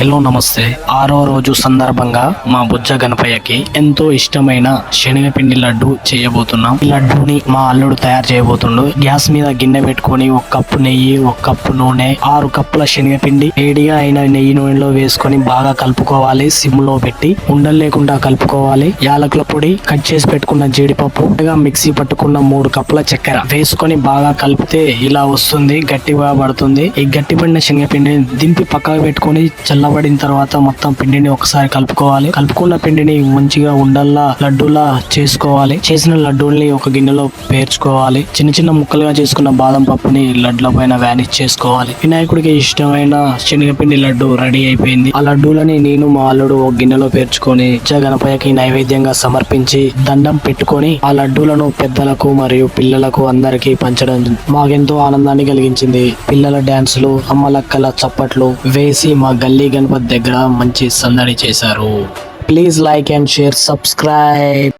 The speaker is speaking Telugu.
హలో నమస్తే. ఆరో రోజు సందర్భంగా మా బుజ్జ గణపయ్యకి ఎంతో ఇష్టమైన శనగపిండి లడ్డు చేయబోతున్నాం. ఈ లడ్డూని మా అల్లుడు తయారు చేయబోతుండు. గ్యాస్ మీద గిన్నె పెట్టుకొని ఒక కప్పు నెయ్యి ఒక కప్పు నూనె ఆరు కప్పుల శనగపిండి వేడిగా అయిన నెయ్యి నూనెలో వేసుకొని బాగా కలుపుకోవాలి. సిమ్లో పెట్టి ఉండలు లేకుండా కలుపుకోవాలి. యాలకుల పొడి కట్ చేసి పెట్టుకున్న జీడిపప్పు మిక్సీ పట్టుకున్న మూడు కప్పుల చక్కెర వేసుకొని బాగా కలిపితే ఇలా వస్తుంది గట్టిగా పడుతుంది. ఈ గట్టిపడిన శనగపిండిని దింపి పక్కకు పెట్టుకొని చల్ల చల్లబడిన తర్వాత మొత్తం పిండిని ఒకసారి కలుపుకోవాలి. కలుపుకున్న పిండిని మంచిగా ఉండల్లా లడ్డూలా చేసుకోవాలి. చేసిన లడ్డూల్ని ఒక గిన్నెలో పేర్చుకోవాలి. చిన్న చిన్న ముక్కలుగా చేసుకున్న బాదం పప్పుని లడ్ల పైన వ్యానిష్ చేసుకోవాలి వినాయకుడికి ఇష్టమైన శనగపిండి లడ్డు రెడీ అయిపోయింది. ఆ లడ్డూలని నేను మా అల్లుడు ఒక గిన్నెలో పేర్చుకొని గణపయ్యకి నైవేద్యంగా సమర్పించి దండం పెట్టుకొని ఆ లడ్డూలను పెద్దలకు మరియు పిల్లలకు అందరికీ పంచడం మాకెంతో ఆనందాన్ని కలిగించింది. పిల్లల డ్యాన్సులు అమ్మలక్కల చప్పట్లు వేసి మా గల్లీ గణపతి దగ్గర మంచి సందడి చేశారు. Please like and share subscribe